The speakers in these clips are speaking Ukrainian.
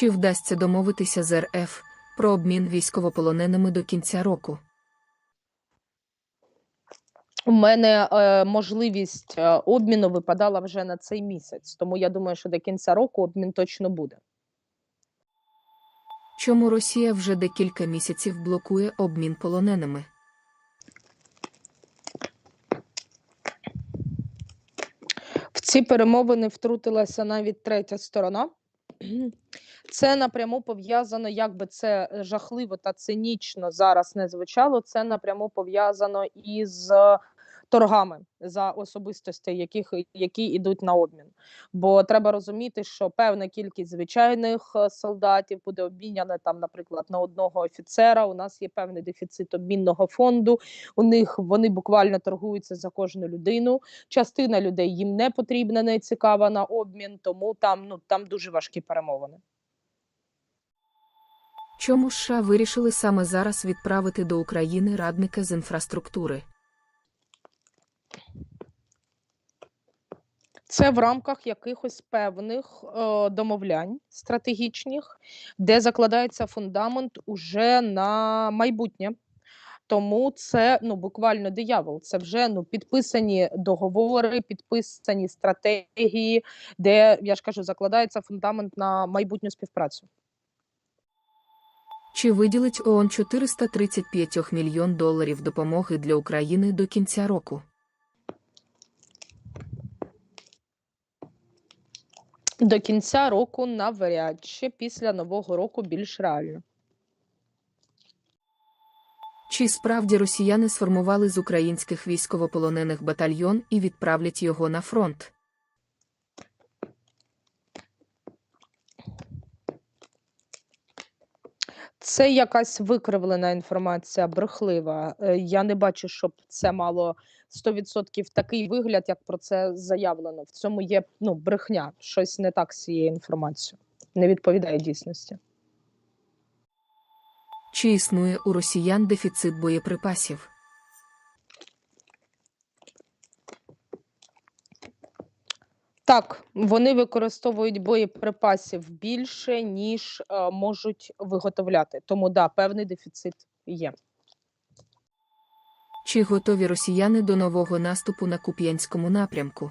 Чи вдасться домовитися з РФ про обмін військовополоненими до кінця року? У мене е, можливість е, обміну випадала вже на цей місяць, тому я думаю, що до кінця року обмін точно буде. Чому Росія вже декілька місяців блокує обмін полоненими? В ці перемовини втрутилася навіть третя сторона. Це напряму пов'язано, як би це жахливо та цинічно зараз не звучало. Це напряму пов'язано із торгами за особистості, яких які йдуть на обмін. Бо треба розуміти, що певна кількість звичайних е, солдатів буде обміняна там, наприклад, на одного офіцера. У нас є певний дефіцит обмінного фонду. У них вони буквально торгуються за кожну людину. Частина людей їм не потрібна, не цікава на обмін, тому там ну там дуже важкі перемовини. Чому США вирішили саме зараз відправити до України радника з інфраструктури? Це в рамках якихось певних е, домовлянь стратегічних, де закладається фундамент уже на майбутнє. Тому це ну буквально диявол. Це вже ну підписані договори, підписані стратегії, де я ж кажу, закладається фундамент на майбутню співпрацю. Чи виділить ООН 435 мільйон доларів допомоги для України до кінця року? До кінця року навряд чи після нового року більш реально. Чи справді росіяни сформували з українських військовополонених батальйон і відправлять його на фронт? Це якась викривлена інформація, брехлива. Е, Я не бачу, щоб це мало 100% такий вигляд, як про це заявлено. В цьому є ну, брехня, щось не так з цією інформацією. Не відповідає дійсності. Чи існує у росіян дефіцит боєприпасів? Так, вони використовують боєприпасів більше, ніж е, можуть виготовляти. Тому да, певний дефіцит є. Чи готові росіяни до нового наступу на Куп'янському напрямку?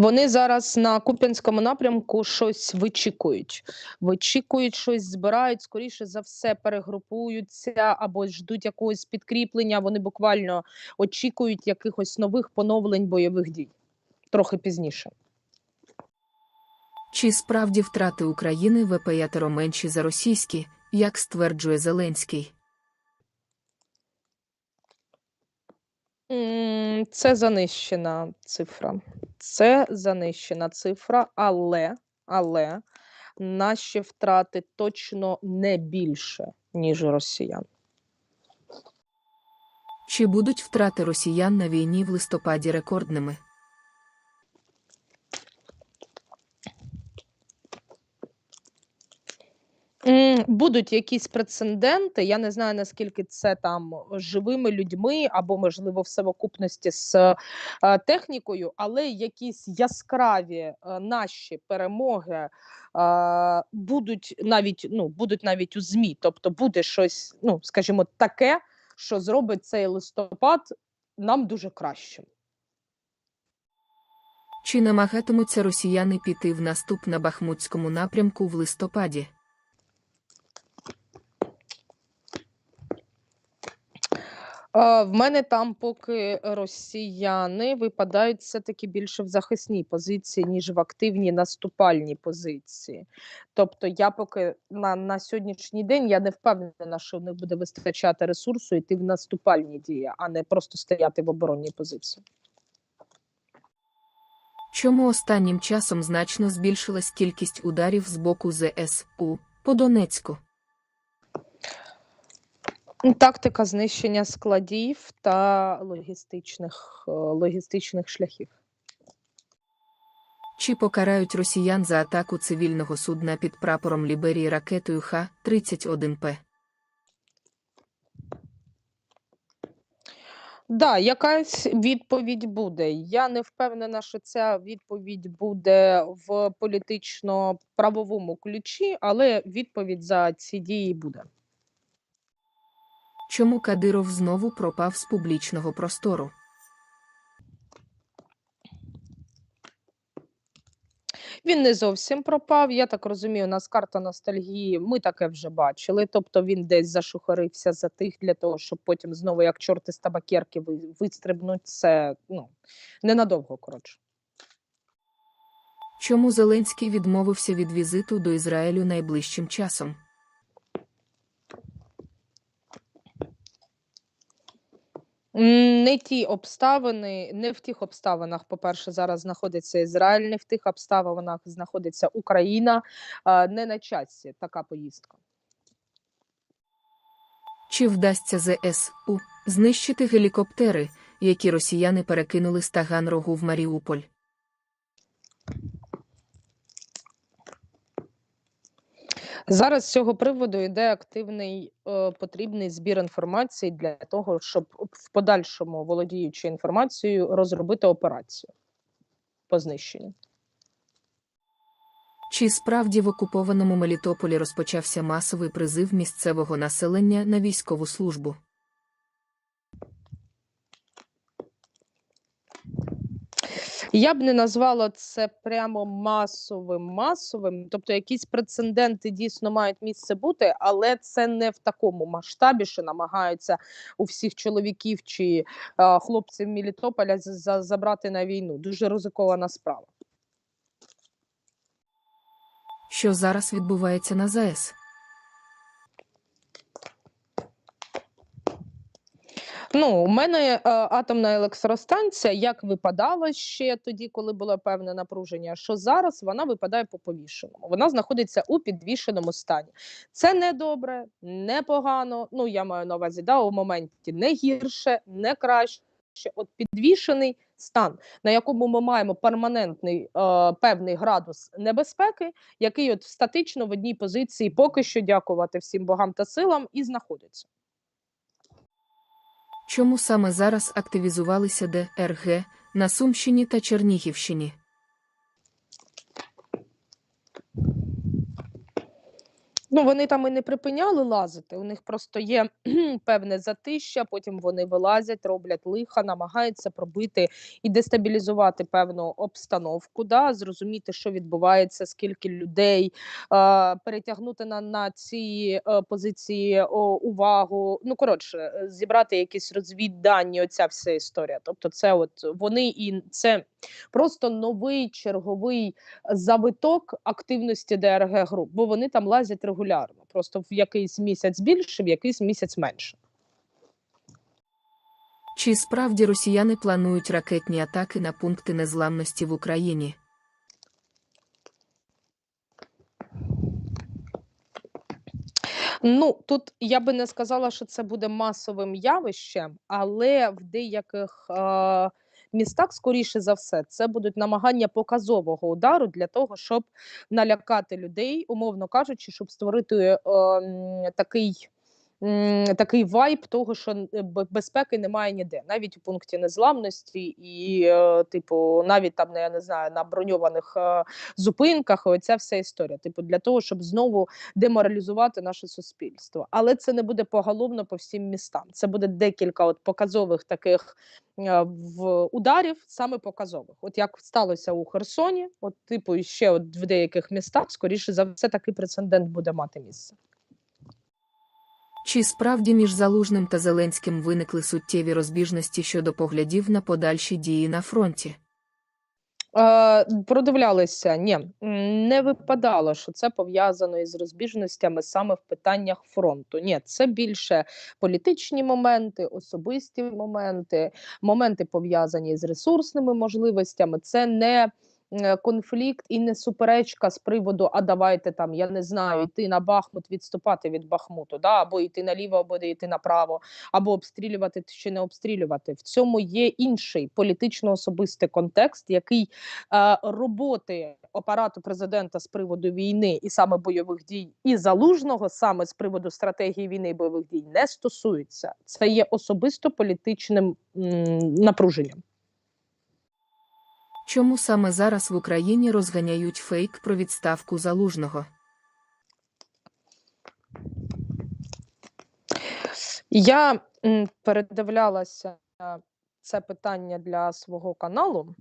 Вони зараз на Куп'янському напрямку щось вичікують. Вичікують щось, збирають, скоріше за все, перегрупуються або ждуть якогось підкріплення. Вони буквально очікують якихось нових поновлень бойових дій трохи пізніше. Чи справді втрати України ВП-5 менші за російські, як стверджує Зеленський? Це занищена цифра. Це занищена цифра, але, але наші втрати точно не більше, ніж росіян. Чи будуть втрати росіян на війні в листопаді рекордними? Будуть якісь прецеденти. Я не знаю наскільки це там живими людьми або, можливо, в совокупності з е, технікою, але якісь яскраві е, наші перемоги е, будуть навіть ну будуть навіть у змі. Тобто буде щось, ну скажімо, таке, що зробить цей листопад нам дуже кращим. Чи намагатимуться росіяни піти в наступ на Бахмутському напрямку в листопаді? Е, В мене там поки росіяни випадають все-таки більше в захисній позиції, ніж в активній наступальній позиції. Тобто, я поки на, на сьогоднішній день я не впевнена, що в них буде вистачати ресурсу йти в наступальні дії, а не просто стояти в оборонній позиції. Чому останнім часом значно збільшилась кількість ударів з боку ЗСУ по Донецьку? Тактика знищення складів та логістичних, е, логістичних шляхів. Чи покарають росіян за атаку цивільного судна під прапором Ліберії ракетою Х-31П? Да, якась відповідь буде. Я не впевнена, що ця відповідь буде в політично-правовому ключі, але відповідь за ці дії буде. Чому Кадиров знову пропав з публічного простору? Він не зовсім пропав. Я так розумію, у нас карта ностальгії. Ми таке вже бачили. Тобто він десь зашухарився за тих для того, щоб потім знову, як чорти з табакерки, ви- вистрибнуть. Це ну ненадовго, коротше. Чому Зеленський відмовився від візиту до Ізраїлю найближчим часом? Не ті обставини, не в тих обставинах, по-перше, зараз знаходиться Ізраїль, не в тих обставинах знаходиться Україна. Не на часі така поїздка. Чи вдасться ЗСУ знищити гелікоптери, які росіяни перекинули з Таганрогу в Маріуполь? Зараз з цього приводу йде активний е, потрібний збір інформації для того, щоб в подальшому, володіючи інформацією, розробити операцію по знищенню. Чи справді в окупованому Мелітополі розпочався масовий призив місцевого населення на військову службу? Я б не назвала це прямо масовим масовим, тобто якісь прецеденти дійсно мають місце бути, але це не в такому масштабі, що намагаються у всіх чоловіків чи е, хлопців Мелітополя з- за- забрати на війну. Дуже ризикована справа. Що зараз відбувається на ЗАЕС? Ну, у мене е, атомна електростанція, як випадала ще тоді, коли було певне напруження, що зараз вона випадає по повішеному. Вона знаходиться у підвішеному стані. Це не добре, не погано. Ну, я маю на увазі, да, у моменті не гірше, не краще. От підвішений стан, на якому ми маємо перманентний е, певний градус небезпеки, який от статично в одній позиції поки що дякувати всім богам та силам і знаходиться. Чому саме зараз активізувалися ДРГ на Сумщині та Чернігівщині? Ну, вони там і не припиняли лазити. У них просто є певне затища, потім вони вилазять, роблять лиха, намагаються пробити і дестабілізувати певну обстановку, да, зрозуміти, що відбувається, скільки людей, е, перетягнути на, на ці е, позиції о, увагу. Ну, коротше, е, зібрати якісь розвіддані, оця вся історія. Тобто, це от вони і це просто новий черговий завиток активності ДРГ груп, бо вони там лазять регулярно. Просто в якийсь місяць більше, в якийсь місяць менше. Чи справді росіяни планують ракетні атаки на пункти незламності в Україні? Ну тут я би не сказала, що це буде масовим явищем, але в деяких е, містах, скоріше за все, це будуть намагання показового удару для того, щоб налякати людей, умовно кажучи, щоб створити е, такий. Такий вайб того, що н- безпеки немає ніде, навіть у пункті незламності, і, е, типу, навіть там, я не знаю, на броньованих е, зупинках, оця вся історія. Типу, для того, щоб знову деморалізувати наше суспільство. Але це не буде поголовно по всім містам. Це буде декілька от показових таких е, в ударів, саме показових. От як сталося у Херсоні, от типу ще от в деяких містах, скоріше за все, такий прецедент буде мати місце. Чи справді між Залужним та Зеленським виникли суттєві розбіжності щодо поглядів на подальші дії на фронті? Е, продивлялися, ні, не випадало, що це пов'язано із розбіжностями саме в питаннях фронту. Ні, це більше політичні моменти, особисті моменти, моменти пов'язані з ресурсними можливостями. Це не конфлікт і не суперечка з приводу, а давайте там, я не знаю, йти на Бахмут, відступати від Бахмуту, да, або йти наліво, або йти направо, або обстрілювати чи не обстрілювати. В цьому є інший політично-особистий контекст, який е, роботи апарату президента з приводу війни і саме бойових дій, і залужного саме з приводу стратегії війни і бойових дій не стосується. Це є особисто політичним м, напруженням. Чому саме зараз в Україні розганяють фейк про відставку залужного? Я передивлялася це питання для свого каналу.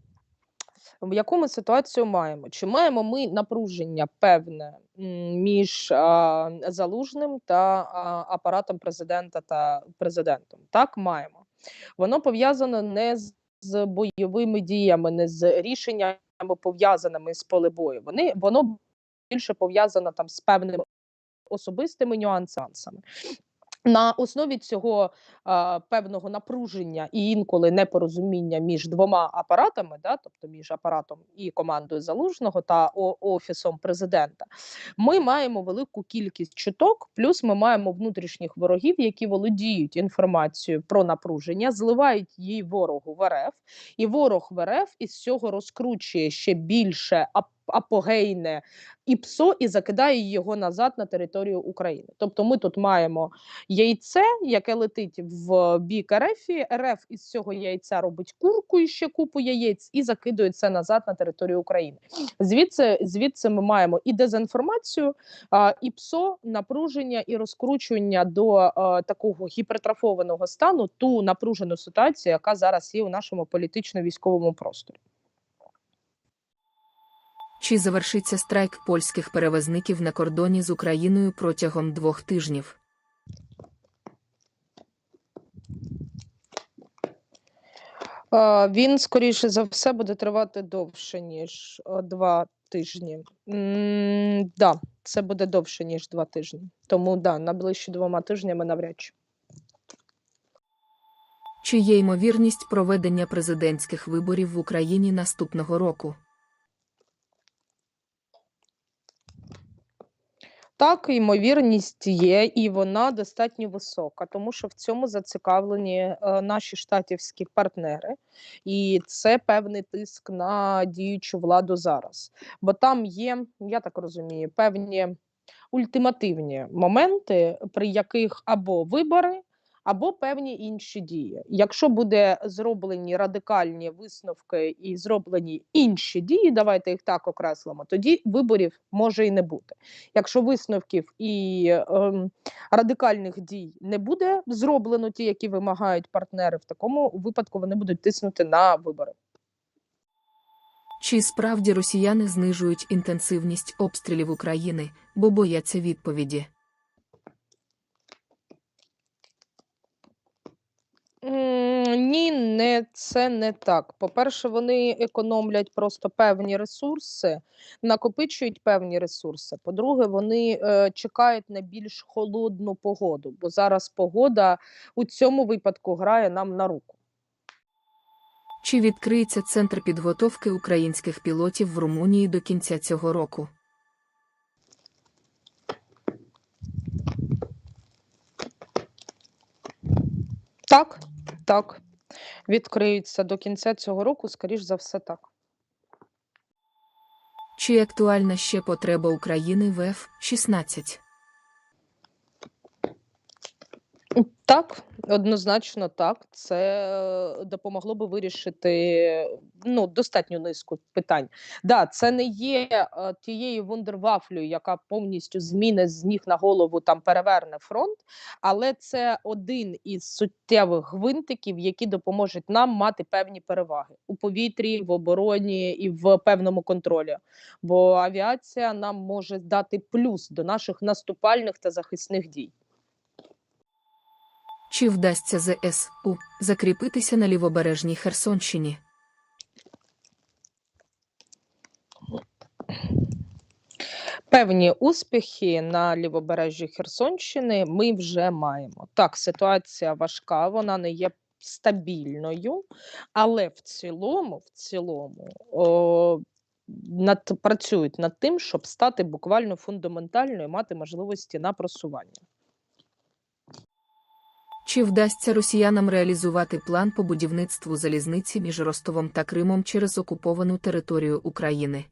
В яку ми ситуацію маємо? Чи маємо ми напруження певне між а, залужним та а, апаратом президента та президентом? Так, маємо. Воно пов'язано не з, з бойовими діями, не з рішеннями пов'язаними з поле бою. Вони воно більше пов'язано там з певними особистими нюансами. На основі цього а, певного напруження і інколи непорозуміння між двома апаратами, да, тобто між апаратом і командою залужного та офісом президента, ми маємо велику кількість чуток, плюс ми маємо внутрішніх ворогів, які володіють інформацією про напруження, зливають її ворогу в РФ, і ворог в РФ із цього розкручує ще більше ап- апогейне ІПСО і закидає його назад на територію України. Тобто, ми тут маємо яйце, яке летить в бік РФ, РФ із цього яйця робить курку і ще купу яєць і закидує це назад на територію України. Звідси, звідси ми маємо і дезінформацію, і ПСО, напруження і розкручування до такого гіпертрофованого стану, ту напружену ситуацію, яка зараз є у нашому політично-військовому просторі. Чи завершиться страйк польських перевезників на кордоні з Україною протягом двох тижнів? Е, Він, скоріше за все, буде тривати довше, ніж е, два тижні. М, да, це буде довше, ніж два тижні. Тому да, найближчі двома тижнями навряд чи. Чи є ймовірність проведення президентських виборів в Україні наступного року? Так, ймовірність є, і вона достатньо висока, тому що в цьому зацікавлені е, наші штатівські партнери, і це певний тиск на діючу владу зараз. Бо там є, я так розумію, певні ультимативні моменти, при яких або вибори, або певні інші дії. Якщо буде зроблені радикальні висновки і зроблені інші дії, давайте їх так окреслимо, тоді виборів може і не бути. Якщо висновків і ем, радикальних дій не буде зроблено, ті, які вимагають партнери, в такому випадку вони будуть тиснути на вибори. Чи справді росіяни знижують інтенсивність обстрілів України, бо бояться відповіді? М, Ні, не це не так. По-перше, вони економлять просто певні ресурси, накопичують певні ресурси. По-друге, вони е, чекають на більш холодну погоду, бо зараз погода у цьому випадку грає нам на руку. Чи відкриється центр підготовки українських пілотів в Румунії до кінця цього року? Так, так. Відкриються до кінця цього року, скоріш за все, так. Чи актуальна ще потреба України в F-16? Так, однозначно так. Це е, допомогло би вирішити ну, достатню низку питань. Да, це не є е, тією вундервафлею, яка повністю зміни з ніг на голову там переверне фронт, але це один із суттєвих гвинтиків, які допоможуть нам мати певні переваги у повітрі, в обороні і в певному контролі. Бо авіація нам може дати плюс до наших наступальних та захисних дій. Чи вдасться ЗСУ закріпитися на лівобережній Херсонщині? Певні успіхи на лівобережжі Херсонщини ми вже маємо. Так, ситуація важка, вона не є стабільною, але в цілому, в цілому, о, над, працюють над тим, щоб стати буквально фундаментальною, мати можливості на просування. Чи вдасться росіянам реалізувати план по будівництву залізниці між Ростовом та Кримом через окуповану територію України?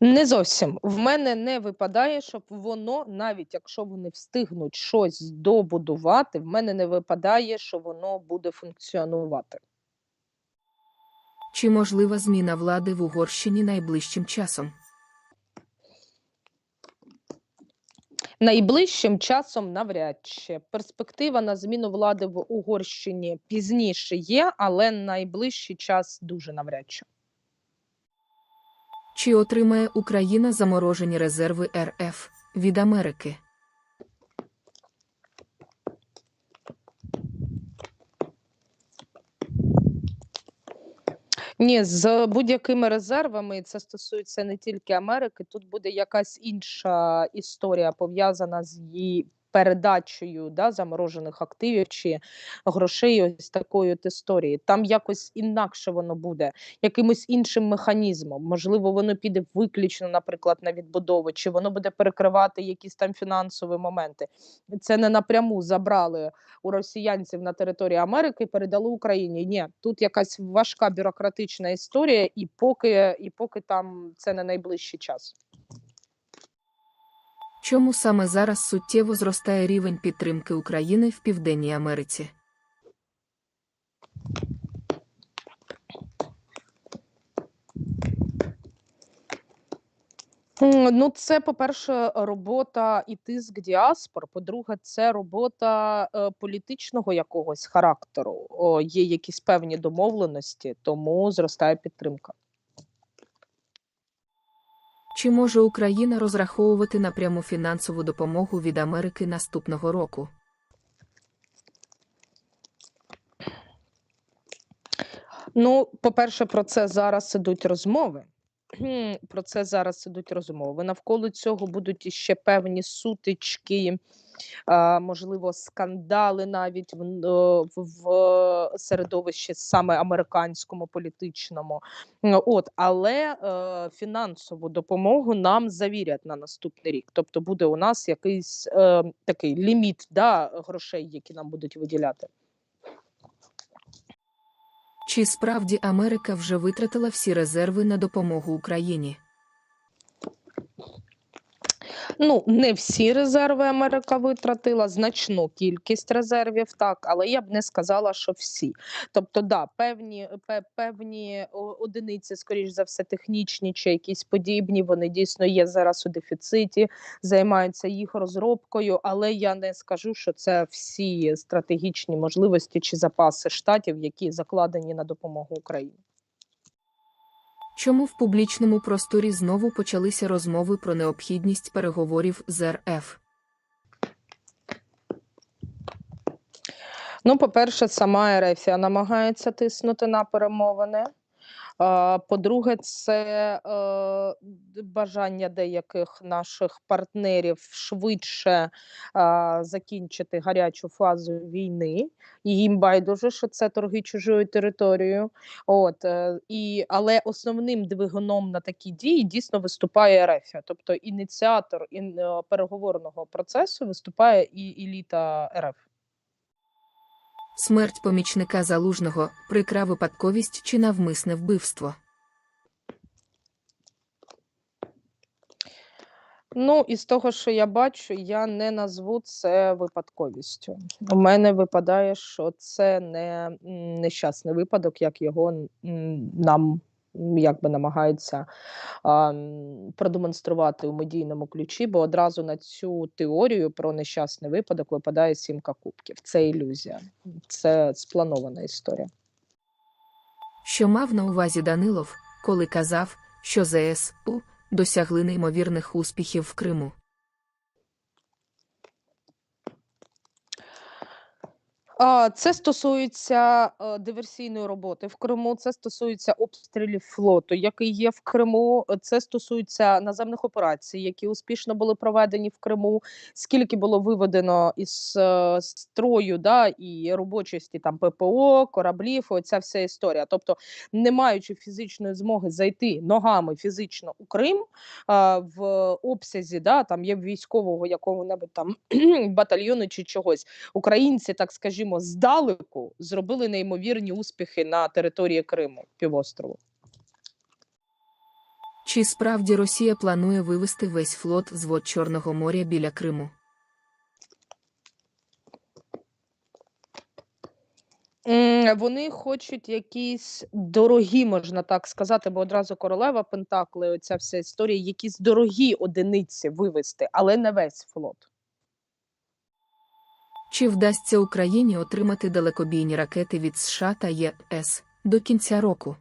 Не зовсім. В мене не випадає, щоб воно, навіть якщо вони встигнуть щось добудувати, в мене не випадає, що воно буде функціонувати. Чи можлива зміна влади в Угорщині найближчим часом? Найближчим часом навряд чи перспектива на зміну влади в Угорщині пізніше є, але найближчий час дуже навряд чи. Чи отримає Україна заморожені резерви РФ від Америки? Ні, з будь-якими резервами, це стосується не тільки Америки. Тут буде якась інша історія пов'язана з її передачею да, заморожених активів чи грошей. Ось такої от історії. Там якось інакше воно буде, якимось іншим механізмом. Можливо, воно піде виключно, наприклад, на відбудову, чи воно буде перекривати якісь там фінансові моменти. Це не напряму забрали у росіянців на території Америки і передали Україні. Ні, тут якась важка бюрократична історія, і поки, і поки там це не найближчий час. Чому саме зараз суттєво зростає рівень підтримки України в Південній Америці? Ну, це, по-перше, робота і тиск діаспор. По-друге, це робота е, політичного якогось характеру. О, є якісь певні домовленості, тому зростає підтримка. Чи може Україна розраховувати на пряму фінансову допомогу від Америки наступного року? Ну, по-перше, про це зараз ідуть розмови. Про це зараз ідуть розмови. Навколо цього будуть іще певні сутички, можливо, скандали навіть в, в, середовищі саме американському політичному. От, але е, фінансову допомогу нам завірять на наступний рік. Тобто буде у нас якийсь е, такий ліміт да, грошей, які нам будуть виділяти. Чи справді Америка вже витратила всі резерви на допомогу Україні? Ну, не всі резерви Америка витратила, значну кількість резервів, так, але я б не сказала, що всі. Тобто, да, певні, певні одиниці, скоріш за все, технічні чи якісь подібні, вони дійсно є зараз у дефіциті, займаються їх розробкою, але я не скажу, що це всі стратегічні можливості чи запаси штатів, які закладені на допомогу Україні. Чому в публічному просторі знову почалися розмови про необхідність переговорів з РФ? Ну, по-перше, сама Ерефія намагається тиснути на перемовини. По-друге, це е, бажання деяких наших партнерів швидше закінчити гарячу фазу війни. І їм байдуже, що це торги чужою територією. От, е, і, але основним двигуном на такі дії дійсно виступає Ерефія. Тобто ініціатор ін, е, переговорного процесу виступає і еліта РФ. Смерть помічника залужного прикра випадковість чи навмисне вбивство? Ну, із того, що я бачу, я не назву це випадковістю. У мене випадає, що це не нещасний випадок, як його нам якби намагаються а, продемонструвати у медійному ключі, бо одразу на цю теорію про нещасний випадок випадає сімка кубків. Це ілюзія, це спланована історія. Що мав на увазі Данилов, коли казав, що ЗСУ досягли неймовірних успіхів в Криму? Це стосується, е, диверсійної роботи в Криму, це стосується обстрілів флоту, який є в Криму, е, це стосується наземних операцій, які успішно були проведені в Криму, скільки було виведено із, е, строю, да, і робочості там ППО, кораблів, оця вся історія. Тобто, не маючи фізичної змоги зайти ногами фізично у Крим, в обсязі, да, там є військового якого-небудь там батальйону чи чогось, українці, так скажімо, здалеку зробили неймовірні успіхи на території Криму, півострову. Чи справді Росія планує вивести весь флот з вод Чорного моря біля Криму? Вони хочуть якісь дорогі, можна так сказати, бо одразу королева Пентакли, оця вся історія, якісь дорогі одиниці вивести, але не весь флот. Чи вдасться Україні отримати далекобійні ракети від США та ЄС до кінця року?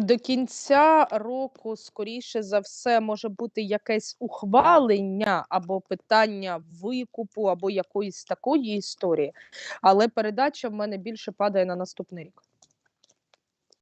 До кінця року, скоріше за все, може бути якесь ухвалення або питання викупу, або якоїсь такої історії. Але передача в мене більше падає на наступний рік.